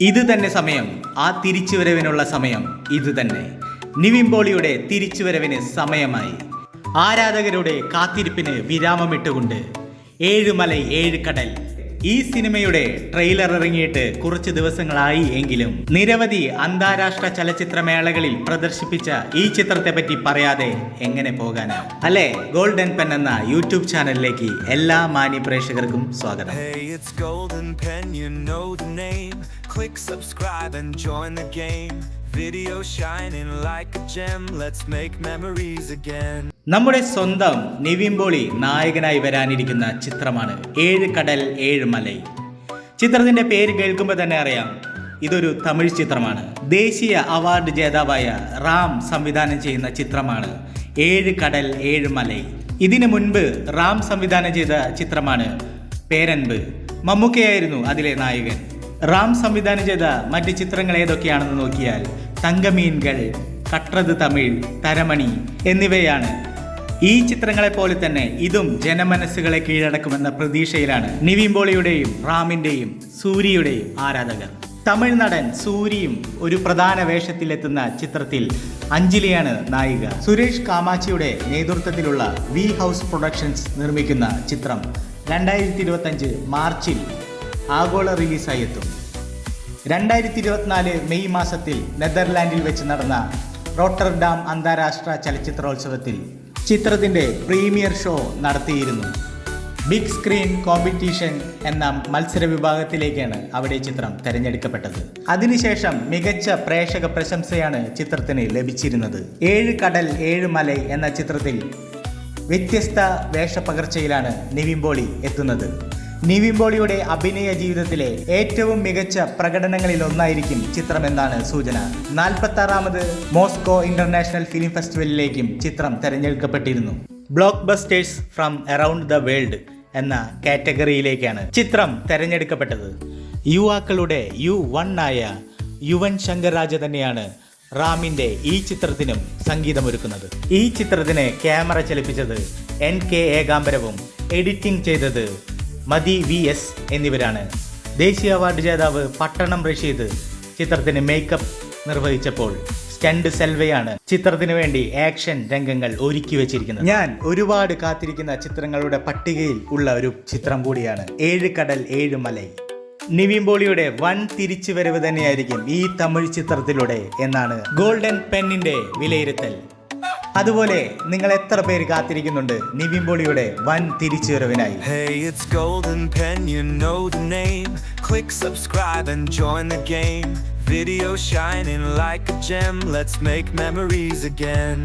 ഇത് തന്നെ സമയം. ആ തിരിച്ചുവരവിനുള്ള സമയം ഇത് തന്നെ. നിവിൻ പോളിയുടെ തിരിച്ചുവരവിന് സമയമായി. ആരാധകരുടെ കാത്തിരിപ്പിന് വിരാമമിട്ടുകൊണ്ട് ഏഴുമല ഏഴ് കടൽ. ഈ സിനിമയുടെ ട്രെയിലർ ഇറങ്ങിയിട്ട് കുറച്ച് ദിവസങ്ങളായി എങ്കിലും നിരവധി അന്താരാഷ്ട്ര ചലച്ചിത്രമേളകളിൽ പ്രദർശിപ്പിച്ച ഈ ചിത്രത്തെ പറ്റി പറയാതെ എങ്ങനെ പോകാനാ? അല്ലെ? ഗോൾഡൻ പെൻ എന്ന യൂട്യൂബ് ചാനലിലേക്ക് എല്ലാ മാന്യ പ്രേക്ഷകർക്കും സ്വാഗതം Click subscribe and join the game. Video shining like a gem, let's make memories again. നമ്മുടെ സ്വന്തം നിവിൻ നായകനായി വരാനിരിക്കുന്ന ചിത്രമാണ് ഏഴ് കടൽ ഏഴ് മലൈ. ചിത്രത്തിന്റെ പേര് കേൾക്കുമ്പോൾ തന്നെ അറിയാം. ഇതൊരു തമിഴ് ചിത്രമാണ്. ദേശീയ അവാർഡ് ജേതാവായ റാം സംവിധാനം ചെയ്യുന്ന ചിത്രമാണ് ഏഴ് കടൽ ഏഴ് മലൈ. ഇതിനു മുൻപ് റാം സംവിധാനം ചെയ്ത ചിത്രമാണ് പേരൻപ്. മമ്മൂക്കയായിരുന്നു അതിലെ നായകൻ. റാം സംവിധാനം ചെയ്ത മറ്റ് ചിത്രങ്ങൾ ഏതൊക്കെയാണെന്ന് നോക്കിയാൽ തങ്കമീൻകൾ കട്ടറത് തമിഴ് തരമണി എന്നിവയാണ്. ഈ ചിത്രങ്ങളെ പോലെ തന്നെ ഇതും ജനമനസ്സുകളെ കീഴടക്കുമെന്ന പ്രതീക്ഷയിലാണ് നിവിൻ പോളിയുടെയും റാമിന്റെയും സൂര്യയുടെയും ആരാധകർ. തമിഴ് നടൻ സൂരിയും ഒരു പ്രധാന വേഷത്തിലെത്തുന്ന ചിത്രത്തിൽ അഞ്ജലിയാണ് നായിക. സുരേഷ് കാമാച്ചിയുടെ നേതൃത്വത്തിലുള്ള വി ഹൗസ് പ്രൊഡക്ഷൻസ് നിർമ്മിക്കുന്ന ചിത്രം രണ്ടായിരത്തി മാർച്ചിൽ ആഗോള റിലീസായി എത്തും രണ്ടായിരത്തി ഇരുപത്തിനാല് മെയ് മാസത്തിൽ നെതർലാൻഡിൽ വെച്ച് നടന്ന റോട്ടർഡാം അന്താരാഷ്ട്ര ചലച്ചിത്രോത്സവത്തിൽ ചിത്രത്തിന്റെ പ്രീമിയർ ഷോ നടത്തിയിരുന്നു. ബിഗ് സ്ക്രീൻ കോമ്പറ്റീഷൻ എന്ന മത്സര വിഭാഗത്തിലേക്കാണ് അവിടെ ചിത്രം തെരഞ്ഞെടുക്കപ്പെട്ടത്. അതിനുശേഷം മികച്ച പ്രേക്ഷക പ്രശംസയാണ് ചിത്രത്തിന് ലഭിച്ചിരുന്നത്. ഏഴ് കടൽ ഏഴ് മല എന്ന ചിത്രത്തിൽ വ്യത്യസ്ത വേഷപ്പകർച്ചയിലാണ് നിവിൻ എത്തുന്നത്. നിവിൻ പോളിയുടെ അഭിനയ ജീവിതത്തിലെ ഏറ്റവും മികച്ച പ്രകടനങ്ങളിൽ ഒന്നായിരിക്കും ചിത്രമെന്നാണ് സൂചന. നാൽപ്പത്തി ആറാമത് മോസ്കോ ഇന്റർനാഷണൽ ഫിലിം ഫെസ്റ്റിവലിലേക്കും ചിത്രം തെരഞ്ഞെടുക്കപ്പെട്ടിരുന്നു. Blockbusters from around the world എന്ന കാറ്റഗറിയിലേക്കാണ് ചിത്രം തെരഞ്ഞെടുക്കപ്പെട്ടത്. യുവാക്കളുടെ യു വൺ ആയ യുവൻ ശങ്കർ രാജ തന്നെയാണ് റാമിന്റെ ഈ ചിത്രത്തിനും സംഗീതമൊരുക്കുന്നത്. ഈ ചിത്രത്തിന് ക്യാമറ ചലിപ്പിച്ചത് എൻ കെ ഏകാംബരവും എഡിറ്റിംഗ് ചെയ്തത് മതി വി എസ് എന്നിവരാണ്. ദേശീയ അവാർഡ് ജേതാവ് പട്ടണം റഷീദ് ചിത്രത്തിന് മേക്കപ്പ് നിർവഹിച്ചപ്പോൾ സ്റ്റണ്ട് സെൽവയാണ് ചിത്രത്തിന് വേണ്ടി ആക്ഷൻ രംഗങ്ങൾ ഒരുക്കി വെച്ചിരിക്കുന്നത്. ഞാൻ ഒരുപാട് കാത്തിരിക്കുന്ന ചിത്രങ്ങളുടെ പട്ടികയിൽ ഉള്ള ഒരു ചിത്രം കൂടിയാണ് ഏഴ് കടൽ ഏഴ് മലൈ. നിവിൻ പോളിയുടെ വൻ തിരിച്ചുവരവ് തന്നെയായിരിക്കും ഈ തമിഴ് ചിത്രത്തിലൂടെ എന്നാണ് ഗോൾഡൻ പെന്നിന്റെ വിലയിരുത്തൽ. അതുപോലെ നിങ്ങൾ എത്ര പേര് കാത്തിരിക്കുന്നുണ്ട് നിവിൻ പോളിയുടെ വൻ തിരിച്ചുവരവിനായി. Click subscribe and join the game. Video shining like a gem, let's make memories again.